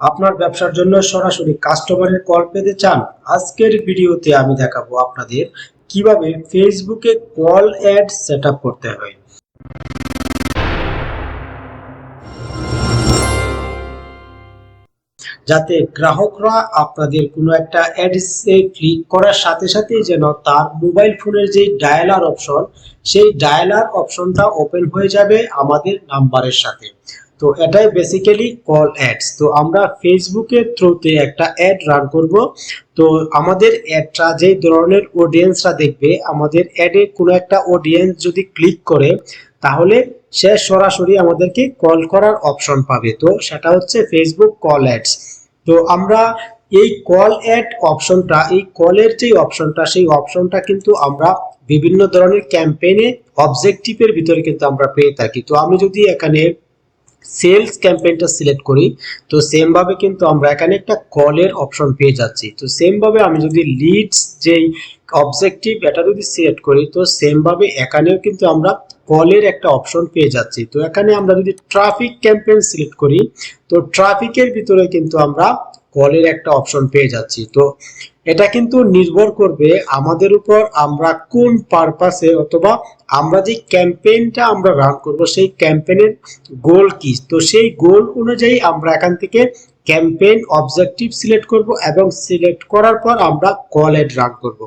আপনার ব্যবসার জন্য সরাসরি কাস্টমারের কল পেতে চান, আজকের ভিডিওতে আমি দেখাবো আপনাদের কীভাবে ফেসবুকে কল অ্যাড সেট করতে হয়। যাতে গ্রাহকরা আপনাদের কোনো একটা অ্যাডসে ক্লিক করার সাথে সাথে যেন তার মোবাইল ফোনের যে ডায়ালার অপশন সেই ডায়ালার অপশনটা ওপেন হয়ে যাবে আমাদের নাম্বারের সাথে। তো এটাই বেসিক্যালি কল অ্যাডস তো আমরা ফেসবুকের থ্রুতে একটা অ্যাড রান করব। তো আমাদের অ্যাডটা যেই ধরনের অডিয়েন্সরা দেখবে, আমাদের অ্যাডে কোনো একটা অডিয়েন্স যদি ক্লিক করে, তাহলে সে সরাসরি আমাদেরকে কল করার অপশন পাবে। তো সেটা হচ্ছে ফেসবুক কল অ্যাডস তো আমরা এই কল অ্যাড অপশনটা এই কলের যে অপশনটা সেই অপশনটা কিন্তু আমরা বিভিন্ন ধরনের ক্যাম্পেইনে অবজেক্টিভের ভিতরে কিন্তু আমরা পেয়ে থাকি। তো আমি যদি এখানে সেলস ক্যাম্পেইনটা সিলেক্ট করি। তো সেমভাবে কিন্তু আমরা এখানে একটা কলের অপশন পেয়ে যাচ্ছি। তো সেমভাবে আমি যদি লিডস যেই অবজেক্টিভ এটা যদি সিলেক্ট করি, তো সেমভাবে এখানেও কিন্তু আমরা কলের একটা অপশন পেয়ে যাচ্ছি। তো এখানে আমরা যদি ট্রাফিক ক্যাম্পেইন সিলেক্ট করি, তো ট্রাফিকের ভিতরে কিন্তু আমরা কলের একটা অপশন পেয়ে যাচ্ছি। তো এটা কিন্তু নির্ভর করবে আমাদের উপর আমরা কোন পারপাসে অথবা আমরা যে ক্যাম্পেইনটা আমরা রান করব, সেই ক্যাম্পেইনের গোল কি? তো সেই গোল অনুযায়ী আমরা এখান থেকে ক্যাম্পেইন অবজেক্টিভ সিলেক্ট করব এবং সিলেক্ট করার পর আমরা কল এড রান করব।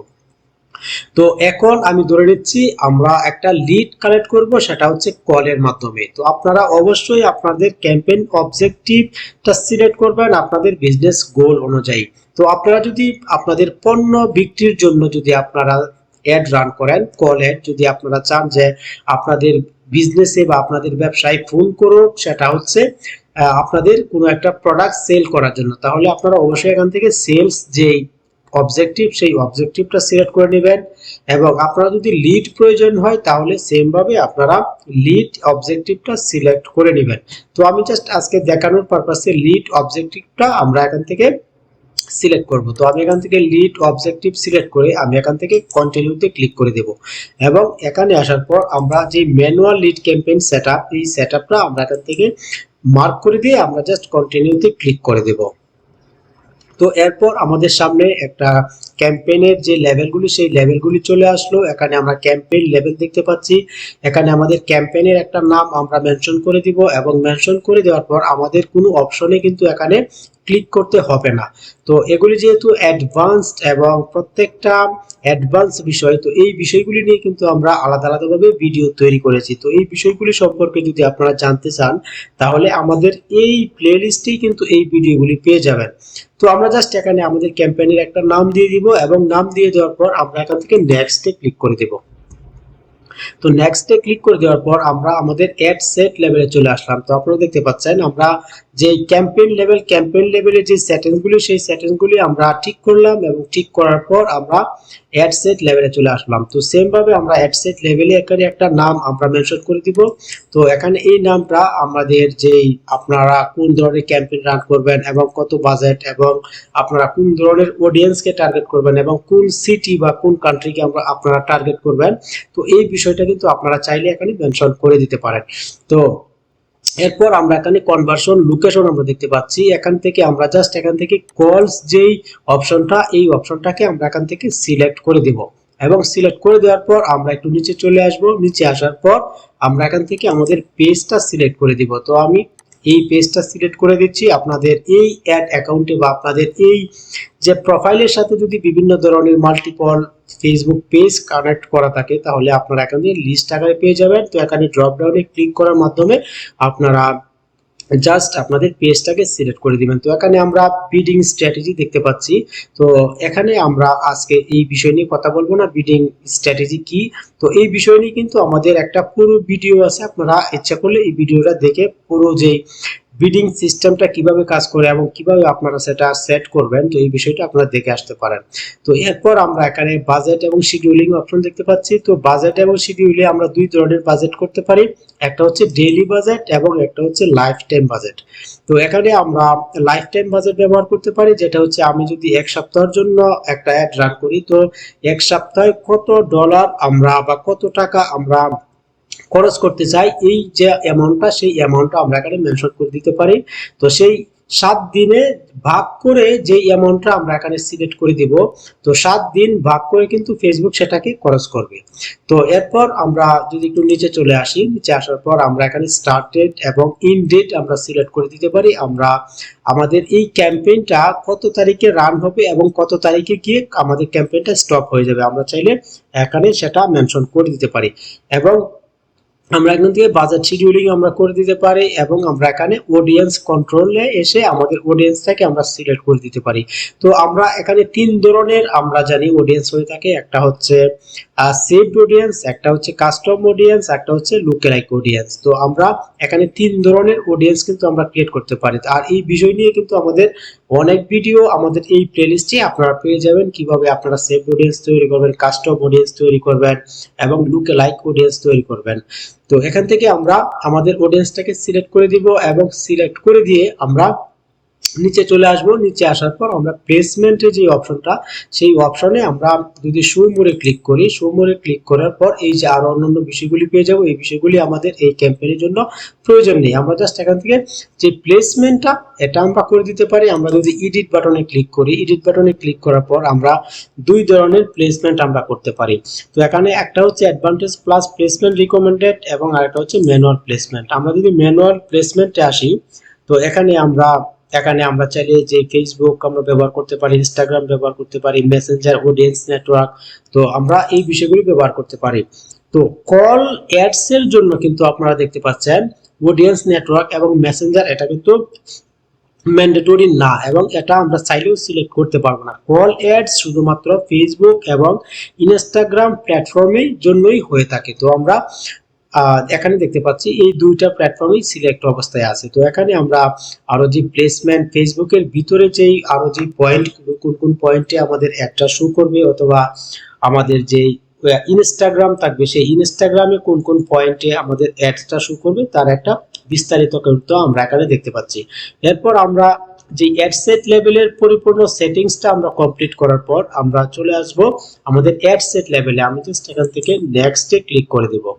তো এখন আমি ধরে নিচ্ছি, আমরা একটা লিড কালেক্ট করব, সেটা হচ্ছে কলের মাধ্যমে। তো আপনারা অবশ্যই আপনাদের ক্যাম্পেইন অবজেক্টিভটা সিলেক্ট করবেন আপনাদের বিজনেস গোল অনুযায়ী। তো আপনারা যদি আপনাদের পণ্য বিক্রির জন্য যদি আপনারা অ্যাড রান করেন কল অ্যাড যদি আপনারা চান যে আপনাদের বিজনেসে বা আপনাদের ব্যবসায় ফোন করুক, সেটা হচ্ছে আপনাদের কোনো একটা প্রোডাক্ট সেল করার জন্য। তাহলে আপনারা অবশ্যই এখান থেকে সেলস যেই অবজেক্টিভ সেই অবজেক্টিভটা সিলেক্ট করে নেবেন এবং আপনারা যদি লিড প্রয়োজন হয়, তাহলে সেম ভাবে আপনারা লিড অবজেক্টিভটা সিলেক্ট করে নেবেন। তো আমি জাস্ট আজকে দেখানোর পারপাসে লিড অবজেক্টিভটা আমরা এখান থেকে সিলেক্ট করব। তো আমি এখান থেকে লিড অবজেক্টিভ সিলেক্ট করে আমি এখান থেকে কন্টিনিউতে ক্লিক করে দেব। এবং এখানে আসার পর আমরা যে ম্যানুয়াল লিড ক্যাম্পেইন সেটআপ এই সেটআপটা আমরা এখান থেকে মার্ক করে দিয়ে আমরা জাস্ট কন্টিনিউতে ক্লিক করে দেব। তো এরপর আমাদের সামনে একটা ক্যাম্পেইনের যে লেভেলগুলি সেই লেভেলগুলি চলে আসলো। এখানে আমরা ক্যাম্পেইন লেভেল দেখতে পাচ্ছি। এখানে আমাদের ক্যাম্পেইনের একটা নাম আমরা মেনশন করে দিব এবং মেনশন করে দেওয়ার পর আমাদের কোনো অপশনে কিন্তু এখানে ক্লিক করতে হবে না। তো এগুলি যেহেতু অ্যাডভান্সড এবং প্রত্যেকটা অ্যাডভান্স বিষয়, তো এই বিষয়গুলি নিয়ে কিন্তু আমরা আলাদা আলাদাভাবে ভিডিও তৈরি করেছি। তো এই বিষয়গুলি সম্পর্কে যদি আপনারা জানতে চান, তাহলে আমাদের এই প্লেলিস্টেই কিন্তু এই ভিডিওগুলি পেয়ে যাবেন। তো আমরা জাস্ট এখানে আমাদের ক্যাম্পেইনের একটা নাম দিয়ে দিব। এবং নাম দিয়ে দেওয়ার পর আমরা এখান থেকে নেক্সটে ক্লিক করে দেব। তো নেক্সটে ক্লিক করে দেওয়ার পর আমরা আমাদের অ্যাড সেট লেভেলে চলে আসলাম। তো আপনারা দেখতে পাচ্ছেন, আমরা যে ক্যাম্পেইন লেভেল ক্যাম্পেইন লেভেলের যে সেটিংসগুলি সেই সেটিংসগুলি আমরা ঠিক করলাম এবং ঠিক করার পর আমরা অ্যাড সেট লেভেলে চলে আসলাম। তো সেম ভাবে আমরা অ্যাড সেট লেভেলে এখানে একটা নাম আমরা মেনশন করে দিব। তো এখানে এই নামটা আমাদের যেই আপনারা কোন ধরনের ক্যাম্পেইন রান করবেন এবং কত বাজেট এবং আপনারা কোন ধরনের অডিয়েন্সকে টার্গেট করবেন এবং কোন সিটি বা কোন কান্ট্রিকে আমরা আপনারা টার্গেট করবেন। তো এই বিষয়টা কিন্তু আপনারা চাইলে এখানে মেনশন করে দিতে পারেন। তো, এরপর আমরা এখানে কনভার্সন লোকেশন আমরা দেখতে পাচ্ছি। এখান থেকে আমরা জাস্ট এখান থেকে কলস যেই অপশনটা এই অপশনটাকে আমরা এখান থেকে সিলেক্ট করে দেব। এবং সিলেক্ট করে দেওয়ার পর আমরা একটু নিচে চলে আসব। নিচে আসার পর আমরা এখান থেকে আমাদের পেজটা সিলেক্ট করে দিব। তো আমি এই পেজটা সিলেক্ট করে দিচ্ছি। আপনাদের এই অ্যাড অ্যাকাউন্টে বা আপনাদের এই যে প্রোফাইলের সাথে যদি বিভিন্ন ধরনের মাল্টিপল ফেসবুক পেজ কানেক্ট করা থাকে, তাহলে আপনারা এখানে লিস্ট আকারে পেয়ে যাবেন। তো এখানে ড্রপ ডাউনে ক্লিক করার মাধ্যমে আপনারা জাস্ট আপনাদের পেজটাকে সিলেক্ট করে দিবেন। তো এখানে আমরা বিডিং স্ট্র্যাটেজি দেখতে পাচ্ছি। তো এখানে আমরা আজকে এই বিষয় নিয়ে কথা বলব না বিডিং স্ট্র্যাটেজি কি? তো এই বিষয় নিয়ে কিন্তু আমাদের একটা পুরো ভিডিও আছে, আপনারা ইচ্ছা করলে এই ভিডিওটা দেখে পুরো যে বিডিং সিস্টেমটা কীভাবে কাজ করে এবং কীভাবে আপনারা সেটা সেট করবেন, তো এই বিষয়টা আপনারা দেখে আসতে পারেন। তো এরপর আমরা এখানে বাজেট এবং শিডিউলিং অপশন দেখতে পাচ্ছি। তো বাজেট এবং শিডিউলে আমরা দুই ধরনের বাজেট করতে পারি। একটা হচ্ছে ডেইলি বাজেট এবং একটা হচ্ছে লাইফ টাইম বাজেট তো এখানে আমরা লাইফ টাইম বাজেট ব্যবহার করতে পারি, যেটা হচ্ছে আমি যদি এক সপ্তাহের জন্য একটা অ্যাড রান করি, তো এক সপ্তাহে কত ডলার আমরা বা কত টাকা আমরা খরচ করতে চাই, এই যে অ্যামাউন্টটা সেই অ্যামাউন্টটা আমরা এখানে মেনশন করে দিতে পারি। তো সেই সাত দিনে ভাগ করে যে অ্যামাউন্টটা আমরা এখানে সিলেক্ট করে দিব, তো সাত দিন ভাগ করে কিন্তু ফেসবুক সেটাকে খরচ করবে। তো এরপর আমরা যদি একটু নিচে চলে আসি, নিচে আসার পর আমরা এখানে স্টার্ট ডেট এবং ইন ডেট আমরা সিলেক্ট করে দিতে পারি। আমরা আমাদের এই ক্যাম্পেইনটা কত তারিখে রান হবে এবং কত তারিখে গিয়ে আমাদের ক্যাম্পেইনটা স্টপ হয়ে যাবে, আমরা চাইলে এখানে সেটা মেনশন করে দিতে পারি। এবং আমরা এখান থেকে বাজার শিডিউলিং আমরা করে দিতে পারি এবং আমরা এখানে অডিয়েন্স কন্ট্রোলে এসে আমাদের অডিয়েন্সটাকে আমরা সিলেক্ট করে দিতে পারি। তো আমরা এখানে তিন ধরনের আমরা জানি অডিয়েন্স হয়ে থাকে। একটা হচ্ছে সেভড অডিয়েন্স একটা হচ্ছে কাস্টম অডিয়েন্স একটা হচ্ছে লুকেলাইক অডিয়েন্স তো আমরা এখানে তিন ধরনের অডিয়েন্স কিন্তু আমরা ক্রিয়েট করতে পারি। আর এই বিষয় নিয়ে কিন্তু আমাদের অনেক ভিডিও আমাদের এই প্লেলিস্টে আপনারা পেয়ে যাবেন। কীভাবে আপনারা সেভ অডিয়েন্স তৈরি করবেন কাস্টম অডিয়েন্স তৈরি করবেন এবং লুকে লাইক অডিয়েন্স তৈরি করবেন। তো এখান থেকে আমরা আমাদের অডিয়েন্সটাকে সিলেক্ট করে দিব এবং সিলেক্ট করে দিয়ে আমরা নিচে চলে আসব, নিচে আসার পর আমরা প্লেসমেন্টের যে অপশনটা সেই অপশনে আমরা যদি মোড়ে ক্লিক করি মোড়ে ক্লিক করার পর এই যে আরও অন্যান্য বিষয়গুলি পেয়ে যাব, এই বিষয়গুলি আমাদের এই ক্যাম্পেইনের জন্য প্রয়োজন নেই। আমরা জাস্ট এখান থেকে যে প্লেসমেন্টটা এটা আমরা করে দিতে পারি। আমরা যদি এডিট বাটনে ক্লিক করি এডিট বাটনে ক্লিক করার পর আমরা দুই ধরনের প্লেসমেন্ট আমরা করতে পারি। তো এখানে একটা হচ্ছে অ্যাডভান্টেজ প্লাস প্লেসমেন্ট রিকমেন্ডেড এবং আরেকটা হচ্ছে ম্যানুয়াল প্লেসমেন্ট আমরা যদি ম্যানুয়াল প্লেসমেন্টে আসি, তো এখানে আমরা এখানে আমরা চাইলে যে ফেসবুক আমরা ব্যবহার করতে পারি ইনস্টাগ্রাম ব্যবহার করতে পারি মেসেঞ্জার অডিয়েন্স নেটওয়ার্ক তো আমরা এই বিষয়গুলি ব্যবহার করতে পারি। তো কল অ্যাডস এর জন্য কিন্তু আপনারা দেখতে পাচ্ছেন অডিয়েন্স নেটওয়ার্ক এবং মেসেঞ্জার এটা কিন্তু ম্যান্ডেটরি না এবং এটা আমরা চাইলেও সিলেক্ট করতে পারব না। কল অ্যাডস শুধুমাত্র ফেসবুক এবং ইনস্টাগ্রাম প্ল্যাটফর্মের জন্যই হয়ে থাকে। তো আমরা এখানে দেখতে পাচ্ছি এই দুইটা প্ল্যাটফর্মই সিলেক্ট অবস্থায় আছে। তো এখানে আমরা আরও যে প্লেসমেন্ট ফেসবুকের ভিতরে যেই আরও যে পয়েন্ট কোন কোন পয়েন্টে আমাদের একটা শো করবে অথবা আমাদের যে ইনস্টাগ্রাম থাকবে, সেই ইনস্টাগ্রামে কোন কোন পয়েন্টে আমাদের অ্যাডসটা শো করবে, তার একটা বিস্তারিত কিন্তু আমরা এখানে দেখতে পাচ্ছি। এরপর আমরা যে অ্যাডসেট লেভেলের পরিপূর্ণ সেটিংসটা আমরা কমপ্লিট করার পর আমরা চলে আসব আমাদের অ্যাডসেট লেভেলে আমি জাস্ট এখান থেকে নেক্সটে ক্লিক করে দেবো।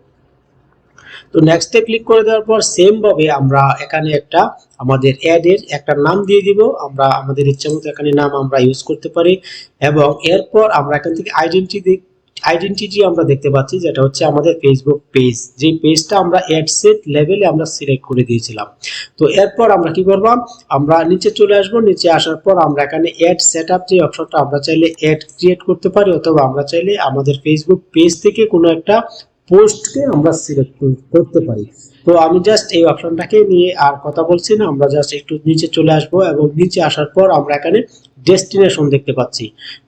তো নেক্সটে ক্লিক করে দেওয়ার পর সেম ভাবে আমরা এখানে একটা আমাদের অ্যাড এর একটা নাম দিয়ে দিব। আমরা আমাদের ইচ্ছা মতো এখানে নাম আমরা ইউজ করতে পারি এবং এরপর আমরা এখান থেকে আইডেন্টিটি আইডেন্টিটি আমরা দেখতে পাচ্ছি যেটা হচ্ছে আমাদের ফেসবুক পেজ যে পেজটা আমরা অ্যাড সেট লেভেলে আমরা সিলেক্ট করে দিয়েছিলাম। তো এরপর আমরা কি করব? আমরা নিচে চলে আসব। নিচে আসার পর আমরা এখানে অ্যাড সেটআপ যে অপশনটা আমরা চাইলে অ্যাড ক্রিয়েট করতে পারি অথবা আমরা চাইলে আমাদের ফেসবুক পেজ থেকে কোনো একটা পোস্টকে আমরা সিলেক্ট করতে পারি। তো আমি জাস্ট এই অপশনটাকে নিয়ে আর কথা বলছি না, আমরা জাস্ট একটু নিচে চলে আসব এবং নিচে আসার পর আমরা এখানে ডেস্টিনেশন দেখতে পাচ্ছি।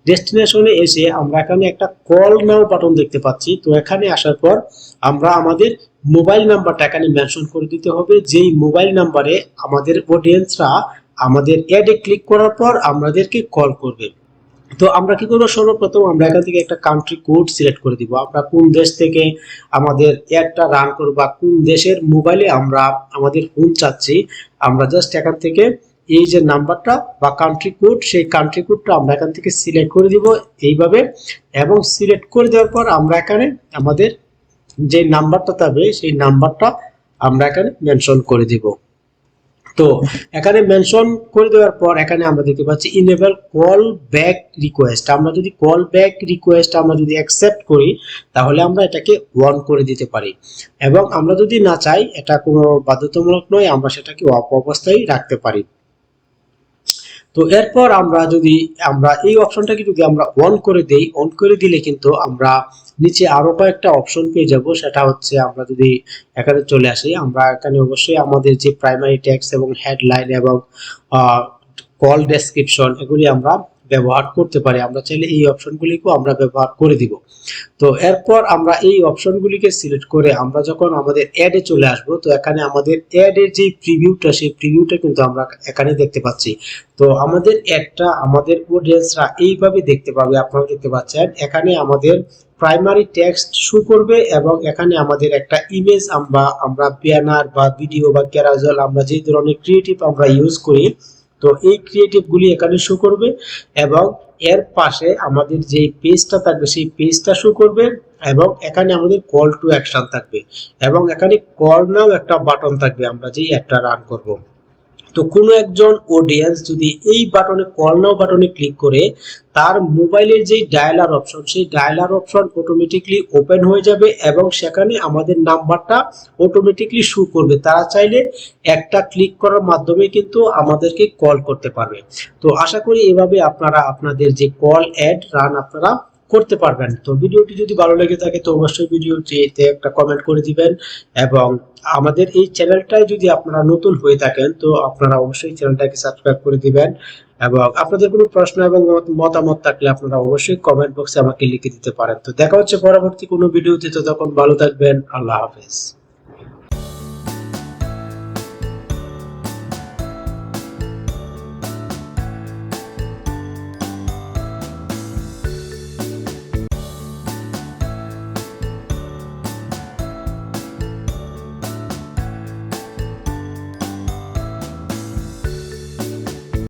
ডেস্টিনেশনে এসে আমরা এখানে একটা কল নাও বাটন দেখতে পাচ্ছি। তো এখানে আসার পর আমরা আমাদের মোবাইল নাম্বারটা এখানে মেনশন করে দিতে হবে। যেই মোবাইল নাম্বারে আমাদের অডিয়েন্সরা আমাদের অ্যাডে ক্লিক করার পর আমাদেরকে কল করবে। তো আমরা কি করব? সর্বপ্রথম আমরা এখান থেকে একটা কান্ট্রি কোড সিলেক্ট করে দিব। আমরা কোন দেশ থেকে আমাদের অ্যাডটা রান করব বা কোন দেশের মোবাইলে আমরা আমাদের ফোন চাচ্ছি, আমরা জাস্ট এখান থেকে এই যে নাম্বারটা বা কান্ট্রি কোড সেই কান্ট্রি কোডটা আমরা এখান থেকে সিলেক্ট করে দিব এইভাবে এবং সিলেক্ট করে দেওয়ার পর আমরা এখানে আমাদের যে নাম্বারটা থাকবে, সেই নাম্বারটা আমরা এখানে মেনশন করে দিব। তো এখানে মেনশন করে দেওয়ার পর এখানে আমরা দেখতে পাচ্ছি ইনেবল কল ব্যাক রিকোয়েস্ট আমরা যদি কল ব্যাক রিকোয়েস্ট আমরা যদি অ্যাকসেপ্ট করি, তাহলে আমরা এটাকে অন করে দিতে পারি। এবং আমরা যদি না চাই, এটা কোনো বাধ্যতামূলক নয়, আমরা সেটাকে অফ অবস্থায় রাখতে পারি। তো এরপর আমরা যদি, আমরা এই অপশনটাকে যদি আমরা অন করে দেই অন করে দিলে কিন্তু আমরা নিচে আরও কয়েকটা অপশন পেয়ে যাব, সেটা হচ্ছে আমরা যদি এখানে চলে আসি, আমরা এখানে অবশ্যই আমাদের যে প্রাইমারি ট্যাক্স এবং হেডলাইন এবং কল ডেসক্রিপশন এগুলি আমরা ব্যবহার করতে পারি। আমরা চাইলে এই অপশনগুলিকেও আমরা ব্যবহার করে দিব। তো এরপর আমরা এই অপশনগুলিকে সিলেক্ট করে আমরা যখন আমাদের অ্যাডে চলে আসব, তো এখানে আমাদের অ্যাডের যে প্রিভিউটা সেই প্রিভিউটা কিন্তু আমরা এখানে দেখতে পাচ্ছি। তো আমাদের অ্যাডটা আমাদের অডিয়েন্সরা এইভাবে দেখতে পাবে, আপনারা দেখতে পাচ্ছেন। এখানে আমাদের প্রাইমারি টেক্সট শো করবে এবং এখানে আমাদের একটা ইমেজ আমরা আমরা ব্যানার বা ভিডিও বা ক্যারাজল আমরা যে ধরনের ক্রিয়েটিভ আমরা ইউজ করি তো এই ক্রিয়েটিভ গুলি এখানে শো করবে এবং এর পাশে আমাদের যে পেজটা থাকবে, সেই পেজটা শো করবে এবং এখানে আমাদের কল টু অ্যাকশন থাকবে এবং এখানে কল নাও একটা বাটন থাকবে, আমরা যেই একটা রান করব। তো কোনো একজন অডিয়েন্স যদি এই বাটনে কল নাও বাটনে ক্লিক করে, তার মোবাইলের যেই ডায়ালার অপশন সেই ডায়ালার অপশন অটোমেটিকলি ওপেন হয়ে যাবে এবং সেখানে আমাদের নাম্বারটা অটোমেটিকলি শু করবে। তারা চাইলে একটা ক্লিক করার মাধ্যমে কিন্তু আমাদেরকে কল করতে পারবে। তো আশা করি এভাবে আপনারা, আপনাদের যে কল অ্যাড রান আপনারা করতে পারবেন। তো ভিডিওটি যদি ভালো লেগে থাকে, তো অবশ্যই ভিডিওটিতে একটা কমেন্ট করে দিবেন এবং আমাদের এই চ্যানেলটায় যদি আপনারা নতুন হয়ে থাকেন, তো আপনারা অবশ্যই চ্যানেলটাকে সাবস্ক্রাইব করে দিবেন এবং আপনাদের কোনো প্রশ্ন এবং মতামত থাকলে আপনারা অবশ্যই কমেন্ট বক্সে আমাকে লিখে দিতে পারেন। তো দেখা হচ্ছে পরবর্তী কোনো ভিডিওতে তো তখন ভালো থাকবেন, আল্লাহ হাফেজ।